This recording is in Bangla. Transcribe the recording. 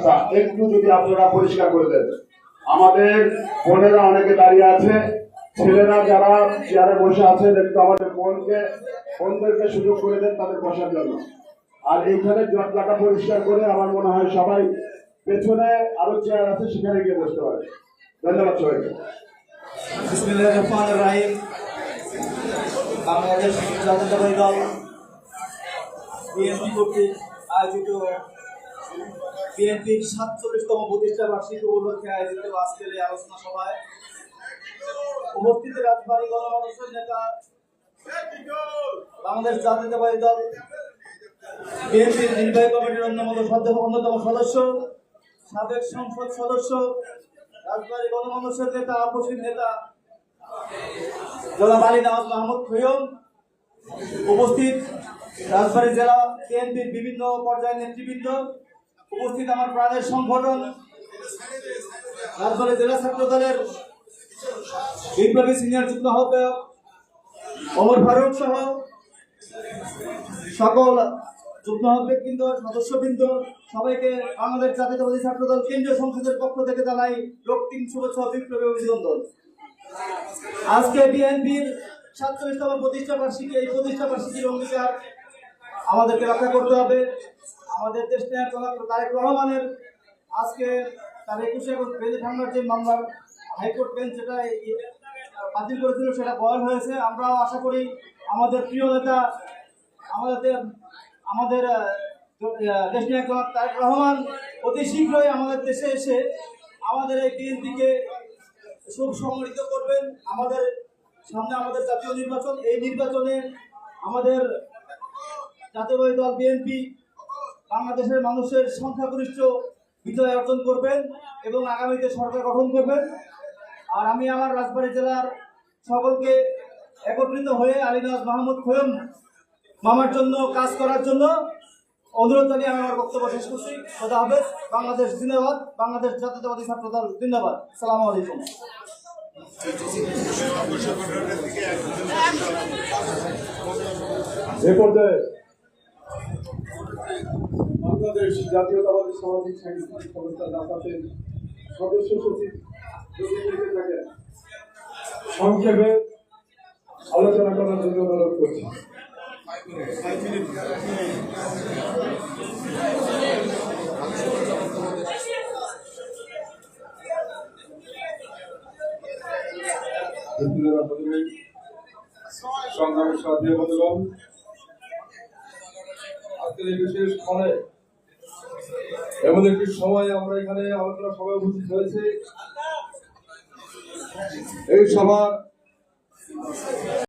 রাস্তা একটু যদি আপনারা পরিষ্কার করে দেন। আমাদের বোনেরা অনেকে দাঁড়িয়ে আছে। ছেলেরা যারা চেয়ারে বসে আছেন একটু আমাদের বোনকে, বোনদেরকে সুযোগ করে দেন তাদের বসার জন্য। আর এইখানে জটলাটা পরিষ্কার করে আমার মনে হয় সবাই পেছনে আরও চেয়ার আছে, সেখানে গিয়ে বসতে পারে। ধন্যবাদ সবাইকে। বাংলাদেশ জাতীয়তাবাদী দল, বিএনপি কর্তৃক আয়োজিত বিএনপির সাতচল্লিশতম প্রতিষ্ঠা বার্ষিকী উপলক্ষে আয়োজিত আজকের এই আলোচনা সভায় উপস্থিত রাজবাড়ী গণমানুষের নেতা, বাংলাদেশ জাতীয়তাবাদী দল, বিএনপির নির্বাহী কমিটির অন্যতম অন্যতম সদস্য, সাবেক সংসদ সদস্য, রাজবাড়ী গণমানুষের নেতা, আপসীর নেতা, জনাব আলী নওয়াজ মাহমুদ খৈয়ম উপস্থিত রাজবাড়ী জেলা বিএনপির বিভিন্ন পর্যায়ের নেতৃবৃন্দ উপস্থিত আমার প্রাণের সংগঠন, তারপরে জেলা ছাত্র দলের বিপ্লবী সিনিয়র যুগ্ম আহ্বায়ক অমর ফারুক সহ সকল যুগ্ম আহ্বায়কবৃন্দ সদস্যবৃন্দ, সবাইকে বাংলাদেশ জাতীয়তাবাদী ছাত্র দল কেন্দ্রীয় সংসদের পক্ষ থেকে জানাই রক্তিম শুভেচ্ছা বিপ্লবী অভিনন্দন। আজকে বিএনপির সাতচল্লিশতম প্রতিষ্ঠা বার্ষিকী, এই প্রতিষ্ঠা বার্ষিকীর অঙ্গীকার আমাদেরকে রক্ষা করতে হবে। আমাদের দেশ নেয়ার তারেক রহমানের আজকে তার একুশে আগস্ট বেঁধে ঠান্ডার যে মামলার হাইকোর্ট বেঞ্চ যেটা বাতিল করেছিল সেটা বয়ন হয়েছে। আমরাও আশা করি আমাদের প্রিয় নেতা, আমাদের আমাদের দেশ নায়ক জনাব তারেক রহমান অতি শীঘ্রই আমাদের দেশে এসে আমাদের এই বিএনপিকে সুখ সংগঠিত করবেন। আমাদের সামনে আমাদের জাতীয় নির্বাচন, এই নির্বাচনে আমাদের জাতীয়বাদী দল বিএনপি বাংলাদেশের মানুষের সংখ্যাগরিষ্ঠ বিজয় অর্জন করবেন এবং আগামীতে সরকার গঠন করবেন। আর আমি আমার রাজবাড়ী জেলার সকলকে একত্রিত হয়ে আলিনাজ মাহমুদ খোয়ম মামার জন্য কাজ করার জন্য অনুরোধ জানিয়ে আমি আমার বক্তব্য শেষ করছি। খোদা হাফেজ। বাংলাদেশ জিন্দাবাদ। বাংলাদেশ জাতীয়তাবাদী ছাত্র দল জিন্দাবাদ। সালাম আলাইকুম। এ পর্যায়ে বাংলাদেশ জাতীয়তাবাদী সামাজিক সাংস্কৃতিক সংস্থা জাসাতের সদস্য সচিব সংক্ষেপে আলোচনা করার জন্য অনুরোধ করছি। সংগ্রামের সাথে বন্ধুগণ আজকের এই বিশেষ ফলে এমন একটি সময় আমরা এখানে আলোচনা সভায় উপস্থিত হয়েছি। এই সভা